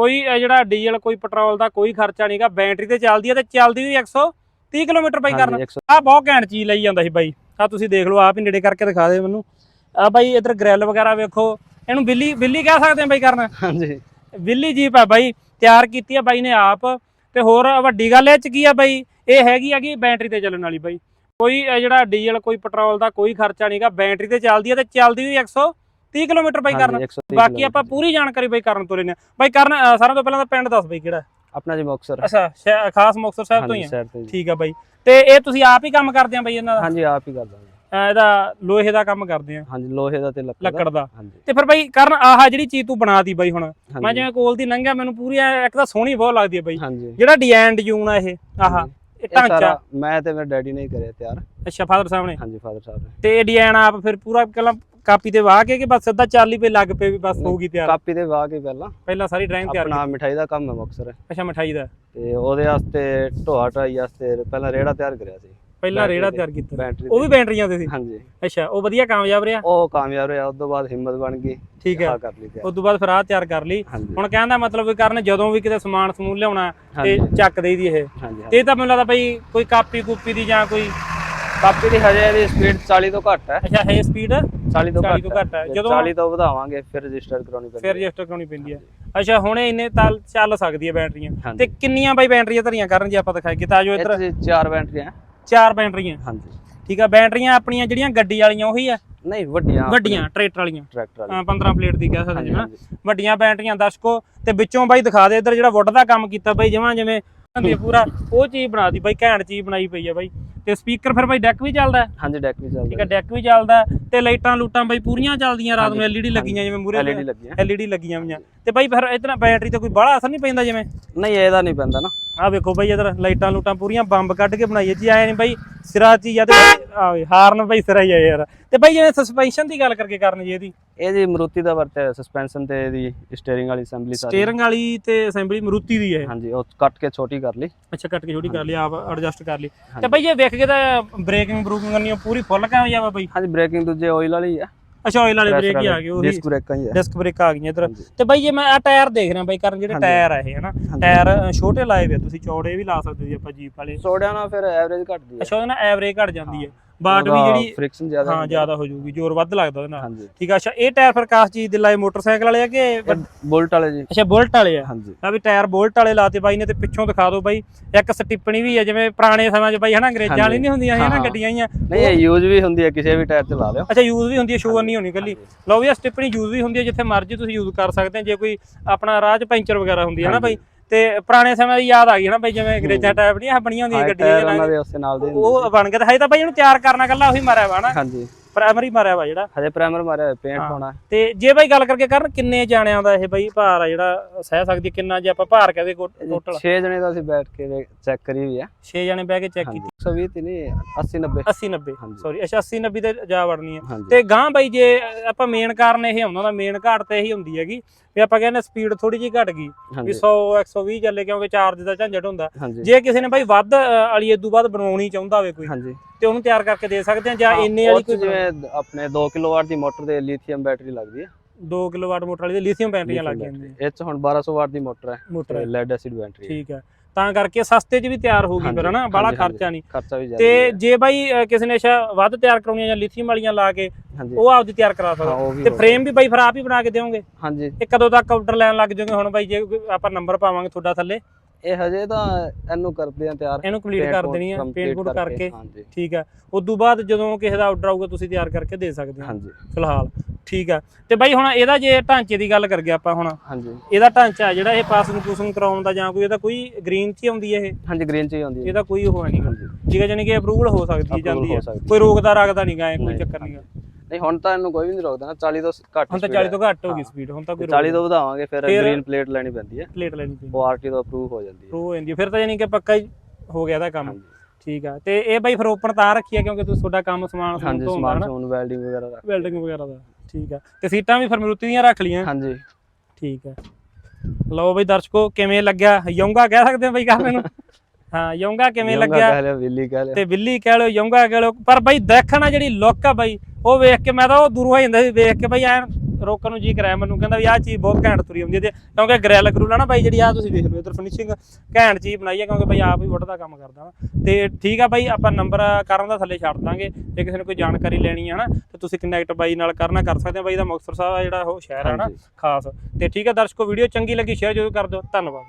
ਕੋਈ ਜਿਹੜਾ ਡੀਜ਼ਲ ਕੋਈ ਪੈਟਰੋਲ ਦਾ ਕੋਈ ਖਰਚਾ ਨਹੀਂਗਾ ਬੈਟਰੀ ਤੇ ਚੱਲਦੀ ਹੈ ਤੇ ਚੱਲਦੀ ਵੀ 130 ਕਿਲੋਮੀਟਰ ਬਾਈ ਕਰਨ। 100 ਆ ਬਹੁਤ ਘੈਂਟ ਚੀਜ਼ ਲਈ ਜਾਂਦਾ ਸੀ ਬਾਈ। ਆ ਤੁਸੀਂ ਦੇਖ ਲਓ ਆਪ ਹੀ ਨੇੜੇ ਕਰਕੇ ਦਿਖਾ ਦੇ ਮੈਨੂੰ। ਆ ਬਾਈ ਇਧਰ ਗ੍ਰਿਲ ਵਗੈਰਾ ਵੇਖੋ। ਇਹਨੂੰ ਬਿੱਲੀ ਬਿੱਲੀ ਕਹਿ ਸਕਦੇ ਆ ਬਾਈ ਕਰਨ। ਹਾਂਜੀ। ਬਿੱਲੀ ਜੀਪ ਆ ਬਾਈ ਤਿਆਰ ਕੀਤੀ ਆ ਬਾਈ ਨੇ ਆਪ। ਤੇ ਹੋਰ ਵੱਡੀ ਗੱਲ ਇਹ ਚ ਕੀ ਆ ਬਾਈ ਇਹ ਹੈਗੀ ਹੈਗੀ ਬੈਟਰੀ ਤੇ ਚੱਲਣ ਵਾਲੀ ਬਾਈ। ਕੋਈ ਜਿਹੜਾ ਡੀਜ਼ਲ ਕੋਈ ਪੈਟਰੋਲ ਦਾ ਕੋਈ ਖਰਚਾ ਨਹੀਂਗਾ ਬੈਟਰੀ ਤੇ ਚੱਲਦੀ ਹੈ ਤੇ ਚੱਲਦੀ ਵੀ 130 ਕਿਲੋਮੀਟਰ ਬਾਈ ਕਰਨ। ਹਾਂਜੀ, 130 ਬਾਕੀ ਆਪਾਂ। ਪੂਰੀ ਜਾਣਕਾਰੀ ਬਾਈ ਕਰਨ ਤੋਂ ਆ ਬਾਈ ਕਰਨ ਸਾਰਿਆਂ ਤੋਂ ਪਹਿਲਾਂ ਤਾਂ ਪਿੰਡ ਦੱਸ ਬਾਈ ਕਿਹੜਾ? ਆਪਣਾ ਜੀ ਮੁਕਤਸਰ। ਅੱਛਾ ਖਾਸ ਮੁਕਤਸਰ ਸਾਹਿਬ ਤੋਂ ਹੀ ਆ? ਠੀਕ ਆ ਬਾਈ। ਤੇ ਇਹ ਤੁਸੀਂ ਆਪ ਹੀ ਕੰਮ ਕਰਦੇ ਆ ਬਾਈ ਇਹਨਾਂ ਦਾ? ਹਾਂਜੀ ਆਪ ਹੀ ਕਰਦਾ ਇਹਦਾ ਲੋਹੇ ਦਾ ਕੰਮ ਕਰਦੇ ਆ? ਹਾਂਜੀ ਲੋਹੇ ਦਾ ਤੇ ਲੱਕੜ ਦਾ। ਤੇ ਫਿਰ ਬਾਈ ਕਰਨ ਆਹ ਜਿਹੜੀ ਚੀਜ਼ ਤੂੰ ਬਣਾਤੀ ਬਾਈ ਹੁਣ ਮੈਂ ਜਿਵੇਂ ਕੋਲ ਦੀ ਲੰਘਿਆ ਮੈਨੂੰ ਪੂਰੀ ਇੱਕ ਤਾਂ ਸੋਹਣੀ ਬਹੁਤ ਲੱਗਦੀ ਹੈ ਬਾਈ। ਜਿਹੜਾ ਡਿਜ਼ਾਈਨ ਡਿਊਨ ਆ ਇਹ ਆਹ ਢਾਂਚਾ। ਮੈਂ ਤੇ ਮੇਰੇ ਡੈਡੀ ਨੇ ਹੀ ਕਰਿਆ ਤਿਆਰ। ਅੱਛਾ ਫਾਦਰ ਸਾਹਿਬ ਨੇ? ਹਾਂਜੀ ਫਾਦਰ ਸਾਹਿਬ ਨੇ। ਤੇ ਇਹ ਡਿਜ਼ਾਈਨ ਆਪ ਫਿਰ ਪੂਰਾ ਪਹਿਲਾਂ ਕਾਪੀ ਤੇ ਵਾਹ ਕੇ ਕਿ ਬਸ ਸਿੱਧਾ ਚਾਲੀ ਪੇ ਲੱਗ ਪਏ ਵੀ ਬਸ ਹੋਊਗੀ ਤਿਆਰ। ਕਾਪੀ ਤੇ ਵਾਹ ਕੇ ਪਹਿਲਾਂ। ਪਹਿਲਾਂ ਸਾਰੀ ਡਰਾਇੰਗ ਤਿਆਰ ਆਪਣਾ ਮਿਠਾਈ ਦਾ ਕੰਮ ਹੈ ਮੁਕਤਸਰ। ਕੀਤੀ ਅੱਛਾ ਮਠਾਈ ਦਾ। ਤੇ ਉਹਦੇ ਵਾਸਤੇ ਢੋਆ ਢਾਈ ਵਾਸਤੇ ਪਹਿਲਾਂ ਰੇੜਾ ਤਿਆਰ ਕਰਿਆ ਸੀ। ਪਹਿਲਾਂ ਬੈਟਰੀ ਰੇੜਾ ਤੇ- ਤਿਆਰ ਕੀਤਾ। ਬੈਟਰੀ ਉਹ ਵੀ ਬੈਟਰੀਆਂ ਦੇ ਸੀ? ਹਾਂਜੀ। ਅੱਛਾ ਉਹ ਵਧੀਆ ਕਾਮਯਾਬ ਰਿਹਾ? ਉਹ ਕਾਮਯਾਬ ਰਿਹਾ ਉਸ ਤੋਂ ਬਾਅਦ ਹਿੰਮਤ ਬਣ ਗਈ। ਠੀਕ ਹੈ। ਆਹ ਕਰ ਲਈ ਤਿਆਰ। ਉਸ ਤੋਂ ਬਾਅਦ ਫਿਰ ਆਹ ਤਿਆਰ ਕਰ ਲਈ। ਹਾਂਜੀ। ਹੁਣ ਕਹਿਣ ਦਾ ਮਤਲਬ ਵੀ ਕਰਨ ਜਦੋਂ ਵੀ ਕਿਤੇ ਸਮਾਨ ਸਮੂਨ ਲਿਆਉਣਾ ਤੇ ਹਾਂਜੀ। ਚੱਕ ਦੇਈਦੀ ਇਹ। ਹਾਂਜੀ ਤੇ ਇਹ ਤਾਂ ਮੈਨੂੰ ਲੱਗਦਾ ਬਈ ਕੋਈ ਕਾਪੀ ਕੂਪੀ ਦੀ ਜਾਂ ਕੋਈ ਕਾਪੀ ਦੀ ਹਜੇ ਇਹਦੀ ਸਪੀਡ 40 ਤੋਂ ਘੱਟ ਹੈ। ਅੱਛਾ ਹੈ ਸਪੀਡ 40 ਤੋਂ 40 ਘੱਟ ਤੋਂ ਘੱਟ ਹੈ। ਜੇ ਜਦੋਂ- 40 ਤੋਂ ਵਧਾਵਾਂਗੇ ਫਿਰ ਰਜਿਸਟਰ ਕਰਾਉਣੀ ਪੈਂਦੀ ਫਿਰ ਹੈ। ਰਜਿਸਟਰ ਕਰਾਉਣੀ ਪੈਂਦੀ ਹੈ। ਅੱਛਾ ਹੁਣ ਇਹ ਇੰਨੇ ਤਾਂ ਚੱਲ ਸਕਦੀ ਹੈ ਬੈਟਰੀਆਂ। ਹਾਂਜੀ। ਤੇ ਕਿੰਨੀਆਂ ਬਾਈ ਬੈਟਰੀਆਂ ਧਰੀਆਂ ਕਰਨ ਜੇ ਆਪਾਂ ਦਿਖਾਈਏ? ਤਾਂ ਜੋ ਇੱਧਰ ਇਹ 'ਚ ਚਾਰ ਬੈਟਰੀਆਂ ਚਾਰ ਬੈਟਰੀਆਂ। ਹਾਂਜੀ। ਠੀਕ ਆ ਬੈਟਰੀਆਂ ਆਪਣੀਆਂ ਜਿਹੜੀਆਂ ਗੱਡੀ ਵਾਲੀਆਂ ਉਹੀ ਆ? ਨਹੀਂ ਵੱਡੀਆਂ ਵੱਡੀਆਂ ਟਰੈਕਟਰ ਵਾਲੀਆਂ। ਟਰੈਕਟਰ ਵਾਲੀ ਅਹ 15 ਪਲੇਟ ਦੀ ਕਹਿ ਸਕਦੇ ਹਾਂਜੀ। ਵੱਡੀਆਂ ਬੈਟਰੀਆਂ ਦਰਸ਼ਕੋ ਤੇ ਵਿੱਚੋਂ ਬਾਈ ਦਿਖਾ ਦੇ ਇੱਧਰ ਜਿਹੜਾ ਵੁੱਡ ਦਾ ਕੰਮ ਕੀਤਾ ਬਾਈ ਜਿਵੇਂ ਜਿਵੇਂ ਆ ਪੂਰਾ ਉਹ ਚੀਜ਼ ਬਣਾਤੀ ਬਾਈ ਘੈਂਟ ਚੀਜ਼ ਬਣਾਈ ਪਈ ਆ ਬਾਈ। ਤੇ ਸਪੀਕਰ ਫਿਰ ਬਾਈ ਡੈਕ ਵੀ ਚੱਲਦਾ ਹੈ? ਹਾਂਜੀ ਡੈਕ ਵੀ ਚੱਲਦਾ ਠੀਕ ਆ ਡੈਕ ਵੀ ਚੱਲਦਾ ਹੈ। ਤੇ ਲਾਈਟਾਂ ਲੂਟਾਂ ਬਾਈ ਪੂਰੀਆਂ ਚੱਲਦੀਆਂ ਰਾਤ ਨੂੰ ਐਲਈਡੀ ਲੱਗੀਆਂ ਜਿਵੇਂ ਮੂਰੇ ਐਲਈਡੀ ਲੱਗੀਆਂ। ਐਲਈਡੀ ਲੱਗੀਆਂ ਹੋਈਆਂ। ਤੇ ਬਾਈ ਫਿਰ ਇਤਨਾ ਬੈਟਰੀ ਤੇ ਕੋਈ ਬੜਾ ਅਸਰ ਨਹੀਂ ਪੈਂਦਾ ਜਿਵੇਂ? ਨਹੀਂ ਇਹਦਾ ਨਹੀਂ ਪੈਂਦਾ ਨਾ। ਆ ਵੇਖੋ ਬਾਈ ਇਧਰ ਲਾਈਟਾਂ ਲੂਟਾਂ ਪੂਰੀਆਂ ਬੰਬ ਕੱਢ ਕੇ ਬਣਾਈ ਜੀ ਆਏ ਨਹੀਂ ਬਾਈ ਸਿਰਾ ਚੀ ਆ ਤੇ ਆਵੇ ਹਾਰਨ ਬਾਈ ਸਿਰਾ ਹੀ ਆ ਯਾਰ। ਤੇ ਬਾਈ ਜਿਵੇਂ ਸਸਪੈਂਸ਼ਨ ਦੀ ਗੱਲ ਕਰਕੇ ਕਰਨ ਜੀ ਇਹਦੀ। ਇਹ ਜੀ ਮਰੂਤੀ ਦਾ ਵਰਤਿਆ ਸਸਪੈਂਸ਼ਨ ਤੇ ਇਹਦੀ ਸਟੀਅਰਿੰਗ ਵਾਲੀ ਅਸੈਂਬਲੀ ਸਾਰੀ। ਸਟੀਅਰਿੰਗ ਵਾਲੀ ਤੇ ਅਸੈਂਬਲੀ ਮਰੂਤੀ ਦੀ ਹੈ। ਹਾਂਜੀ ਉਹ ਕੱਟ ਕੇ ਛੋਟੀ ਕਰ ਲਈ। ਅੱਛਾ ਕੱਟ ਕੇ ਛੋਟੀ ਕਰ ਲਈ ਆਪ ਐਡਜਸਟ ਕਰ ਲਈ। ਤੇ ਬਾਈ ਇਹ ਵੇਖ ਕੇ ਤਾਂ ਬ੍ਰੇਕਿੰਗ ਬਰੂਕਿੰਗ ਕਰਨੀ ਪੂਰੀ ਫੁੱਲ ਕਾਮਯਾਬ ਆ ਬਾਈ? ਹਾਂਜੀ ਬ੍ਰੇਕਿੰਗ ਦੂਜੇ ਆਇਲ ਵਾਲੀ ਹੈ ਅੱਛਾ ਆਇਲ ਵਾਲੇ ਬ੍ਰੇਕ ਹੀ ਆ ਗਏ ਉਹੀ। ਡਿਸਕ ਬ੍ਰੇਕਾਂ ਹੀ ਹੈ ਡਿਸਕ ਬ੍ਰੇਕ ਆ ਗਈਆਂ ਇਧਰ। ਤੇ ਬਾਈ ਜੇ ਮੈਂ ਆ ਟਾਇਰ ਦੇਖ ਰਿਹਾ ਬਾਈ ਕਰਨ ਜਿਹੜੇ। ਟਾਇਰ ਆ ਇਹ ਹਨਾ? ਟਾਇਰ ਛੋਟੇ ਲਾਏ ਵੇ ਆ, ਤੁਸੀਂ ਚੌੜੇ ਵੀ ਲਾ ਸਕਦੇ ਜੀ ਆਪਾਂ ਜੀਪ ਵਾਲੇ। ਸੋੜਿਆਂ ਨਾਲ ਫਿਰ ਐਵਰੇਜ ਘਟਦੀ ਹੈ ਅੱਛਾ ਉਹਦੇ ਨਾਲ ਐਵਰੇਜ ਘਟ ਜਾਂਦੀ ਹੈ। ਬਾਟ ਵੀ ਜਿਹੜੀ ਫ੍ਰਿਕਸ਼ਨ ਜ਼ਿਆਦਾ ਹਾਂ। ਜ਼ਿਆਦਾ ਹੋ ਜਾਊਗੀ ਜ਼ੋਰ ਵੱਧ ਲੱਗਦਾ ਉਹਦੇ ਨਾਲ। ਠੀਕ ਆ ਅੱਛਾ ਇਹ ਟਾਇਰ ਫਿਰ ਕਾਸ ਚੀਜ਼ ਦੇ ਲਾਏ ਮੋਟਰਸਾਈਕਲ ਵਾਲੇ ਆ ਕਿ ਬੁਲਟ ਵਾਲੇ ਜੀ। ਅੱਛਾ ਬੁਲਟ ਵਾਲੇ ਆ? ਹਾਂਜੀ। ਆ ਵੀ ਟਾਇਰ ਬੁਲਟ ਵਾਲੇ ਲਾਤੇ ਬਾਈ ਨੇ ਤੇ ਪਿੱਛੋਂ ਦਿਖਾ ਦਿਓ ਬਾਈ। ਇੱਕ ਸਟਿੱਪਣੀ ਵੀ ਹੈ ਜਿਵੇਂ ਪੁਰਾਣੇ ਸਮੇਂ 'ਚ ਬਾਈ ਹਨਾ ਅੰਗਰੇਜ਼ਾਂ ਵਾਲੀ ਨਹੀਂ ਹੁੰਦੀਆਂ ਸੀ ਹਨਾ ਹਾਂ। ਗੱਡੀਆਂ ਹੀ ਨਹੀਂ ਇਹ ਯੂਜ਼ ਵੀ ਹੁੰਦੀ ਹੈ ਕਿਸੇ ਵੀ ਟਾਇਰ ਤੇ ਲਾ ਲਿਓ। ਅੱਛਾ ਯੂਜ਼ ਵੀ ਹੁੰਦੀ ਹੈ ਸ਼ੋਅਰ ਨਹੀਂ ਹੋਣੀ ਕੱਲੀ ਲਓ ਵੀ ਆ ਸਟਿੱਪਣੀ ਯੂਜ਼ ਵੀ ਹੁੰਦੀ ਹੈ ਜਿੱਥੇ ਮਰਜ਼ੀ ਤੁਸੀਂ ਯੂਜ਼ ਕਰ ਸਕਦੇ ਹੋ ਜੇ ਕੋਈ ਆਪਣਾ ਰਾਹ 'ਚ ਪੈਂਚਰ ਵਗੈਰਾ ਹੁੰਦੀ ਹੈ ਨਾ ਬਾਈ ਤੇ ਪੁਰਾਣੇ ਸਮੇਂ ਦੀ ਯਾਦ ਆ ਗਈ ਹਨਾ ਬਾਈ ਜਿਵੇਂ ਅੰਗਰੇਜ਼ਾਂ ਟਾਈਪ ਨਹੀਂ ਆ ਬਣੀਆਂ ਹੁੰਦੀਆਂ ਗੱਡੀਆਂ ਟਾਇਰ ਜਿਹਨਾਂ ਉਹਨਾਂ ਦੇ ਉਸੇ ਨਾਲ ਦੇ ਉਹ ਬਣ ਗਿਆ ਤੇ ਹਜੇ ਤਾਂ ਬਾਈ ਇਹਨੂੰ ਤਿਆਰ ਕਰਨਾ ਕੱਲਾ ਉਹੀ ਮਾਰਿਆ ਵਾ ਨਾ ਹਾਂਜੀ। ਪ੍ਰਾਇਮਰੀ ਮਾਰਿਆ ਵਾ ਜਿਹੜਾ। ਹਜੇ ਪ੍ਰਾਈਮਰ ਮਾਰਿਆ ਪੇਂਟ। ਹੋਣਾ ਤੇ ਜੇ ਬਾਈ ਗੱਲ ਕਰਕੇ ਕਰਨ ਕਿੰਨੇ ਜਾਣਿਆਂ ਦਾ ਇਹ ਬਾਈ ਭਾਰ ਆ ਜਿਹੜਾ ਸਹਿ ਸਕਦੀ? ਕਿੰਨਾ ਜੇ ਆਪਾਂ ਭਾਰ ਕਹਦੇ ਟੋਟਲ 6 ਜਣੇ ਦਾ ਅਸੀਂ ਬੈਠ ਕੇ ਚੈੱਕ ਕਰੀ ਵੀ ਆ। 6 ਜਣੇ ਬਹਿ ਕੇ ਚੈੱਕ ਕੀਤੀ 120 ਤੇ ਨਹੀਂ 80 90 80 90 ਹਾਂਜੀ। ਸੌਰੀ ਅੱਛਾ 80 90 ਤੇ ਜਾ ਵੜਨੀ ਹੈ ਤੇ ਗਾਂ ਬਾਈ ਜੇ ਆਪਾਂ ਮੇਨ ਕਾਰਨ ਇਹ ਆਉਂਦਾ ਦਾ ਮੇਨ ਘਾਟ ਤੇ ਇਹੀ ਹੁੰਦੀ ਹੈਗੀ ਵੀ ਆਪਾਂ ਕਹਿੰਦੇ ਸਪੀਡ ਥੋੜੀ ਜਿਹੀ ਘਟ ਗਈ ਵੀ ਹਾਂਜੀ। 100 120 ਚੱਲੇ ਕਿਉਂਕਿ ਚਾਰਜ ਦਾ ਝੰਜਟ ਹੁੰਦਾ। ਜੇ ਕਿਸੇ ਨੇ ਬਾਈ ਵੱਧ ਵਾਲੀ ਇਦੋਂ ਬਾਅਦ ਬਣਾਉਣੀ ਚਾਹੁੰਦਾ ਹੋਵੇ ਕੋਈ ਤੇ ਉਹਨੂੰ ਤਿਆਰ ਕਰਕੇ ਦੇ ਸਕਦੇ ਆ ਜਾਂ ਹਾਂ, ਇੰਨੇ ਵਾਲੀ ਕੋਈ ਜਿਵੇਂ ਆਪਣੇ 2 ਕਿਲੋਵਾਟ ਦੀ ਮੋਟਰ ਦੇ ਲਿਥੀਅਮ ਬੈਟਰੀ ਲੱਗਦੀ ਹੈ 2 ਕਿਲੋਵਾਟ ਮੋਟਰ ਵਾਲੀ ਦੇ ਲਿਥੀਅਮ ਬੈਟਰੀਆਂ ਲੱਗ ਜਾਂਦੀਆਂ। ਇਹ 'ਚ ਹੁਣ 1200 ਵਾਟ ਦੀ ਮੋਟਰ ਹੈ ਮੋਟਰ ਤੇ ਲੈਡ ਐਸਿਡ ਬੈਟਰੀ ਹੈ। ਠੀਕ ਹੈ। ਤਾਂ ਕਰਕੇ ਸਸਤੇ 'ਚ ਵੀ ਤਿਆਰ ਹੋਊਗੀ ਫਿਰ ਹਾਂਜੀ, ਹਨਾ? ਬਾਲਾ। ਖਰਚਾ ਨਹੀਂ। ਤੇ ਜੇ ਬਾਈ ਕਿਸੇ ਨੇ ਅੱਛਾ ਵੱਧ ਤਿਆਰ ਕਰਾਉਣੀਆਂ ਜਾਂ ਲਿਥੀਅਮ ਵਾਲੀਆਂ ਲਾ ਕੇ ਉਹ ਆਪਦੀ ਤਿਆਰ ਕਰਾ ਹਾਂ ਸਕਦਾ ਤੇ ਹੋ ਫਰੇਮ ਵੀ ਬਾਈ ਫਿਰ ਆਪ ਹੀ ਬਣਾ ਕੇ ਦਿਓਗੇ। ਹਾਂਜੀ। ਇਹ ਕਦੋਂ ਤੱਕ ਆਰਡਰ ਲੈਣ ਲੱਗ ਜਾਓਗੇ ਹੁਣ ਬਾਈ ਜੇ ਆਪਾਂ ਨੰਬਰ ਪਾਵਾਂਗੇ ਤੁਹਾਡਾ ਥੱਲੇ। ਇਹ ਹਜੇ ਤਾਂ ਇਹਨੂੰ ਕਰਦੇ ਆ ਤਿਆਰ ਇਹਨੂੰ ਕੰਪਲੀਟ ਕਰ ਦੇਣੀ ਆ ਪੇਂਟ ਕੋਡ ਕਰਕੇ। ਠੀਕ ਆ। ਉਸ ਤੋਂ ਬਾਅਦ ਜਦੋਂ ਕਿਸੇ ਦਾ ਆਰਡਰ ਆਊਗਾ ਤੁਸੀਂ ਤਿਆਰ ਕਰਕੇ ਦੇ ਸਕਦੇ ਹੋ। ਹਾਂਜੀ। ਫਿਲਹਾਲ। ਠੀਕ ਆ। ਤੇ ਬਾਈ ਹੁਣ ਇਹਦਾ ਜੇ ਢਾਂਚੇ ਦੀ ਗੱਲ ਕਰ ਗਿਆ ਆਪਾਂ ਹੁਣ ਹਾਂਜੀ। ਇਹਦਾ ਢਾਂਚਾ ਜਿਹੜਾ ਇਹ ਪਾਸਿੰਗ ਪੂਸਿੰਗ ਕਰਾਉਣ ਦਾ ਜਾਂ ਕੋਈ ਇਹਦਾ ਕੋਈ ਗ੍ਰੀਨ ਚ ਆਉਂਦੀ ਹੈ ਇਹ? ਹਾਂਜੀ ਗ੍ਰੀਨ ਚ ਆਉਂਦੀ ਹੈ ਇਹਦਾ ਕੋਈ ਉਹ ਨਹੀਂ ਠੀਕ ਜਾਨੀ ਕਿ ਅਪਰੂਵਲ ਹੋ ਸਕਦੀ ਜਾਂਦੀ ਹੋ। ਕੋਈ ਰੋਕਦਾ ਰੱਖਦਾ ਨਹੀਂ ਗਾ ਇਹ ਕੋਈ ਚੱਕਰ ਨਹੀਂ ਗਾ। ਨਹੀਂ ਹੁਣ ਤਾਂ ਇਹਨੂੰ ਕੋਈ ਵੀ ਨਹੀਂ ਰੋਕਦਾ ਨਾ 40 ਤੋਂ ਘੱਟ ਹੁਣ ਤਾਂ speed 40 ਹੈ। ਤੋਂ ਘੱਟ ਹੋ ਗਈ ਸਪੀਡ ਹੁਣ ਤਾਂ ਕੋਈ 40 ਤੋਂ ਵਧਾਵਾਂਗੇ ਫਿਰ ਗ੍ਰੀਨ ਪਲੇਟ ਲੈਣੀ ਪੈਂਦੀ ਹੈ। ਪਲੇਟ ਲੈਣੀ ਪੈਂਦੀ ਉਹ ਆਰਟੀ ਤੋਂ ਅਪਰੂਵ ਹੋ ਜਾਂਦੀ ਹੈ। ਪ੍ਰੋ ਹੋ ਜਾਂਦੀ ਹੈ। ਫਿਰ ਤਾਂ ਜਾਨੀ ਕਿ ਪੱਕਾ ਹੀ ਹੋ ਗਿਆ ਇਹਦਾ ਕੰਮ। ਠੀਕ ਆ। ਤੇ ਇਹ ਬਾਈ ਫਿਰ ਓਪਨ ਤਾਂ ਰੱਖੀ ਆ ਕਿਉਂਕਿ ਤੁਸੀਂ ਤੁਹਾਡਾ ਕੰਮ ਸਮਾਨ ਤੋਂ ਹੁੰਦਾ ਨਾ। ਸਮੂਨ ਵੈਲਡਿੰਗ ਵਗੈਰਾ ਦਾ ਵੈਲਡਿੰਗ ਵਗੈਰਾ ਦਾ। ਠੀਕ ਆ। ਤੇ ਸੀਟਾਂ ਵੀ ਫਿਰ ਮਰੂਤੀ ਦੀਆਂ ਰੱਖ ਲੀਆਂ ਹਾਂਜੀ। ਠੀਕ ਆ। ਲਓ ਬਈ ਦਰਸ਼ਕੋ ਕਿਵੇਂ ਲੱਗਿਆ? ਯੋਂਗਾ ਕਹਿ ਸਕਦੇ ਆ ਬਈ ਕਰਨ ਨੂੰ ਹਾਂ ਯੋਂਗਾ ਕਿਵੇਂ ਲੱਗਿਆ? ਕਹਿ ਲਿਆ ਵਿਲੀ ਕਹਿ ਲਿਆ। ਤੇ ਬਿੱਲੀ ਕਹਿ ਲਓ ਯੋਂਗਾ ਕਹਿ ਲਓ। ਪਰ ਬਈ ਦੇਖਣਾ ਜਿਹੜੀ ਲੁੱਕ ਆ ਬਈ ਉਹ ਵੇਖ ਕੇ ਮੈਂ ਤਾਂ ਉਹ ਦੂਰੋਂ ਹੋ ਜਾਂਦਾ ਸੀ ਵੇਖ ਕੇ ਬਈ ਐਨ ਰੋਕਣ ਨੂੰ ਜੀ ਕਰਾਇਆ ਮੈਨੂੰ ਕਹਿੰਦਾ ਵੀ ਆਹ ਚੀਜ਼ ਬਹੁਤ ਘੈਂਟ ਤੁਰੀ ਹੁੰਦੀ ਤੇ ਕਿਉਂਕਿ ਗ੍ਰੈਲ ਗਰੂਲ ਆ ਨਾ ਬਾਈ ਜਿਹੜੀ ਆ ਤੁਸੀਂ ਦੇਖ ਲਓ ਇਧਰ ਫਿਨਿਸ਼ਿੰਗ ਘੈਂਟ ਚੀਜ਼ ਬਣਾਈ ਹੈ ਕਿਉਂਕਿ ਬਾਈ ਆਪ ਹੀ ਵੁੱਡ ਦਾ ਕੰਮ ਕਰਦਾ ਵਾ। ਤੇ ਠੀਕ ਆ ਬਾਈ ਆਪਾਂ ਨੰਬਰ ਕਰਨ ਦਾ ਥੱਲੇ ਛੱਡ ਦਾਂਗੇ ਜੇ ਕਿਸੇ ਨੇ ਕੋਈ ਜਾਣਕਾਰੀ ਲੈਣੀ ਹੈ ਨਾ ਤੇ ਤੁਸੀਂ ਕਨੈਕਟ ਬਾਈ ਨਾਲ ਕਰਨਾ ਕਰ ਸਕਦੇ ਆ ਬਾਈ ਦਾ ਮੁਕਤਸਰ ਸਾਹਿਬ ਆ ਜਿਹੜਾ ਉਹ ਸ਼ਹਿਰ ਹੈ ਨਾ ਖਾਸ। ਤੇ ਠੀਕ ਆ ਦਰਸ਼ਕੋ ਵੀਡੀਓ ਚੰਗੀ ਲੱਗੀ ਸ਼ੇਅਰ ਜ਼ਰੂਰ ਕਰ ਦਿਓ ਧੰਨਵਾਦ।